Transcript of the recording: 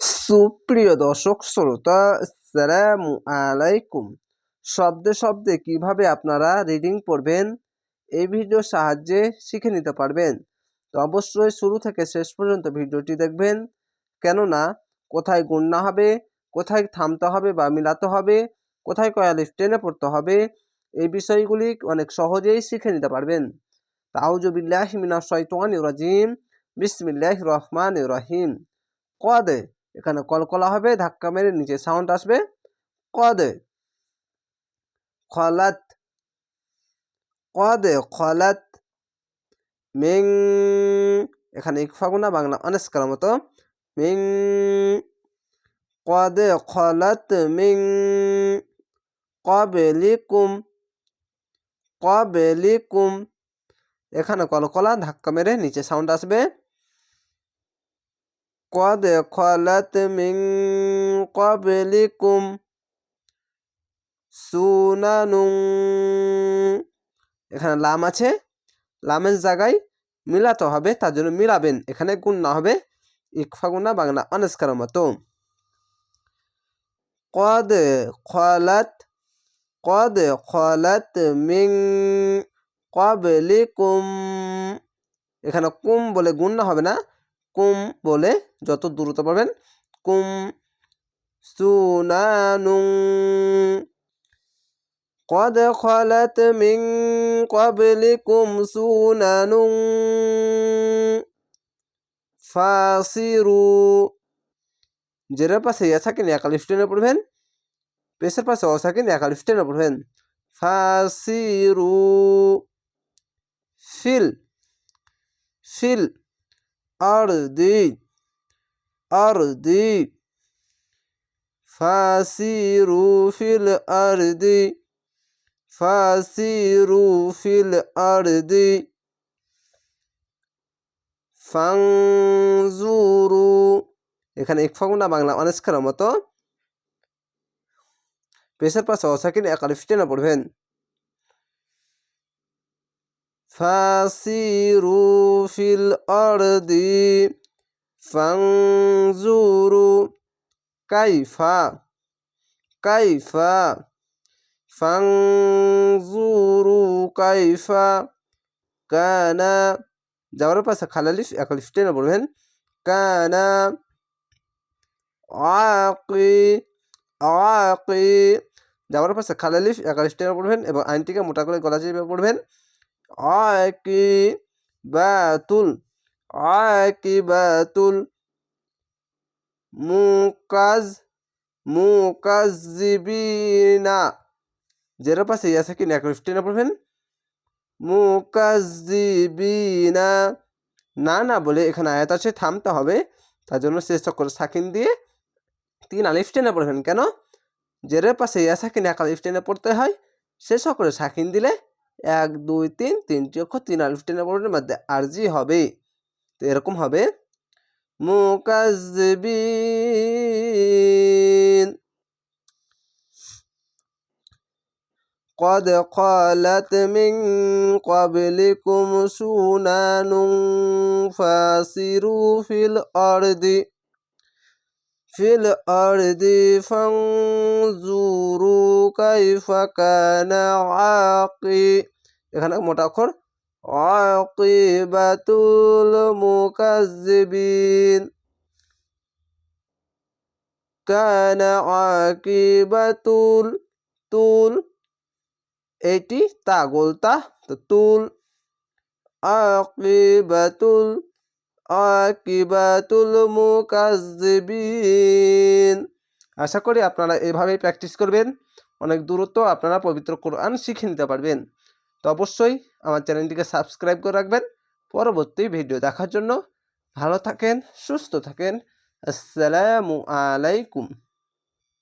সুপ্রিয় দর্শক শ্রোতা, আসসালামু আলাইকুম। শব্দে শব্দে কীভাবে আপনারা রিডিং পড়বেন, এই ভিডিওর সাহায্যে শিখে নিতে পারবেন। তো অবশ্যই শুরু থেকে শেষ পর্যন্ত ভিডিওটি দেখবেন। কেননা, কোথায় গুণনা হবে, কোথায় থামতে হবে বা মিলাতে হবে, কোথায় কয়ালিফ টেনে পড়তে হবে, এই বিষয়গুলি অনেক সহজেই শিখে নিতে পারবেন। তাউজুবিল্লাহ মিনা শৈতান রাজিম বিসমিল্লাহ রহমান রহিম। কদে এখানে কলকলা হবে, ধাক্কা মেরে নিচে সাউন্ড আসবে। কদে খলাত। কদে খলাত। মিং। এখানে ইকফাগুনা বাংলা অনেস্কার মতো। মিং। কদে খলাত। মিং। কবেলিকুম। কবেলিকুম। এখানে কলকলা ধাক্কা মেরে নিচে সাউন্ড আসবে। قد خلت من قبلكم সুনানুং এখানে লাম আছে লামের জায়গায় মিলাতে হবে তার জন্য মিলাবেন এখানে গুণ না হবে ইকফা গুণা বাংলা অনেস্কার মতো কদ খলাত কদ খলাত মিং কবলিকুম এখানে কুম বলে গুণ না হবে না কুম বলে যত দূরত্ব পাবেন কুম সুনানুং قد خلت من قبلكم سنن ফাসিরু জেরের পাশে ইয়া থাকেন একালিফ টেনে পড়বেন পেশের পাশে অ থাকেন একালিফ টেনে পড়বেন ফাসিরু ফিল ফিল أرضي أرضي فسيروا في الأرض فسيروا في الأرض ফাংজুরু এখানে এক ফাগুনা বাংলা অনেস্কার মতো পেশের পাশে অসাকিন একালিফ টেনে পড়বেন فسيروا في الأرض فانظروا كيف كيف فانظروا كيف كان যাওয়ার পাশে খালালিফ একালিফ টেনে পড়বেন কানা আকি আকি যাওয়ার পাশে খালালিফ একালিফ টেনে পড়বেন এবং আইনটিকে মোটা করে গলা চেপে পড়বেন আকিবাতুল আকিবাতুল মুকাজ মুকাজিবিনা জেরো পাশে ইয়া থাকে ন্যাকরিফটিনা পড়বেন? মুকাজিবিনা না না, বলে এখানে আয়াত আছে, থামতে হবে। তার জন্য শেষ করে সাকিন দিয়ে তিন আলিফ টেনে পড়বেন। কেন? জেরের পাশে ইয়া সাকিন এক আলিফ পড়তে হয়। শেষ করে সাকিন দিলে এক দুই তিন তিনটি অক্ষর তিন আলিফ টেনে বর্ণের মধ্যে আরজি হবে তো এরকম হবে মুকাজবিন قد قالت من قبلكم سنن فاسروا في الأرض ফিল আরদি ফাংজুরু কাইফা কানা আকি এখানে মোটা অক্ষর, আকিবাতুল মুকাজ্জিবিন কানা আকিবাতুল তুল। এটি তা গোলতা তো তুল, আকিবাতুল আকিবাতুল মুকাজ্জিবিন আশা করি আপনারা এভাবে প্র্যাকটিস করবেন। অনেক দূরত্ব আপনারা পবিত্র কোরআন শিখে নিতে পারবেন। তো অবশ্যই আমার চ্যানেলটিকে সাবস্ক্রাইব করে রাখবেন। পরবর্তী ভিডিও দেখার জন্য ভালো থাকেন, সুস্থ থাকেন। আসসালামু আলাইকুম।